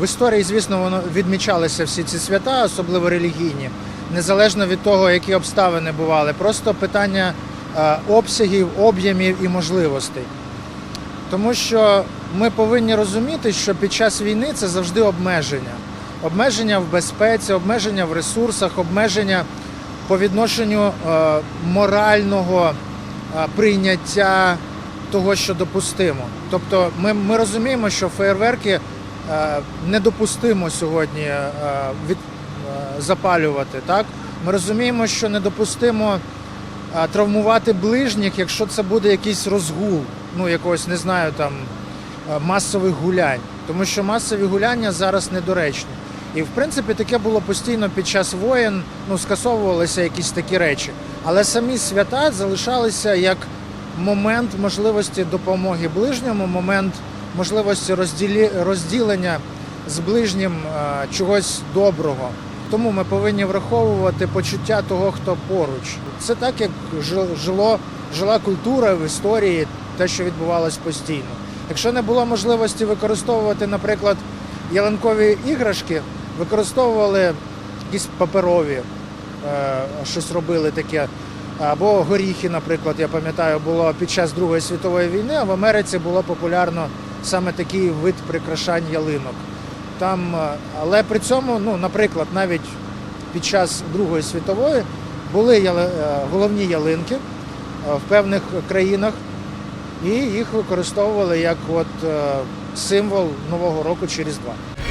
В історії, звісно, воно відмічалися всі ці свята, особливо релігійні, незалежно від того, які обставини бували. Просто питання е, обсягів, об'ємів і можливостей. Тому що ми повинні розуміти, що під час війни це завжди обмеження. Обмеження в безпеці, обмеження в ресурсах, обмеження по відношенню е, морального е, прийняття того, що допустимо. Тобто ми, ми розуміємо, що феєрверки е, недопустимо сьогодні е, від, е, запалювати. Так? Ми розуміємо, що недопустимо е, травмувати ближніх, якщо це буде якийсь розгул, ну якогось, не знаю, там е, масових гулянь. Тому що масові гуляння зараз недоречні. І в принципі таке було постійно під час воєн, ну скасовувалися якісь такі речі. Але самі свята залишалися як момент можливості допомоги ближньому, момент можливості розділі, розділення з ближнім е, чогось доброго. Тому ми повинні враховувати почуття того, хто поруч. Це так, як жи- жило, жила культура в історії, те, що відбувалось постійно. Якщо не було можливості використовувати, наприклад, ялинкові іграшки, використовували якісь паперові, е, щось робили таке. Або горіхи, наприклад, я пам'ятаю, було під час Другої світової війни, а в Америці було популярно саме такий вид прикрашань ялинок. Там, е, але при цьому, ну, наприклад, навіть під час Другої світової були е, головні ялинки е, в певних країнах, і їх використовували як от, символ Нового року через два.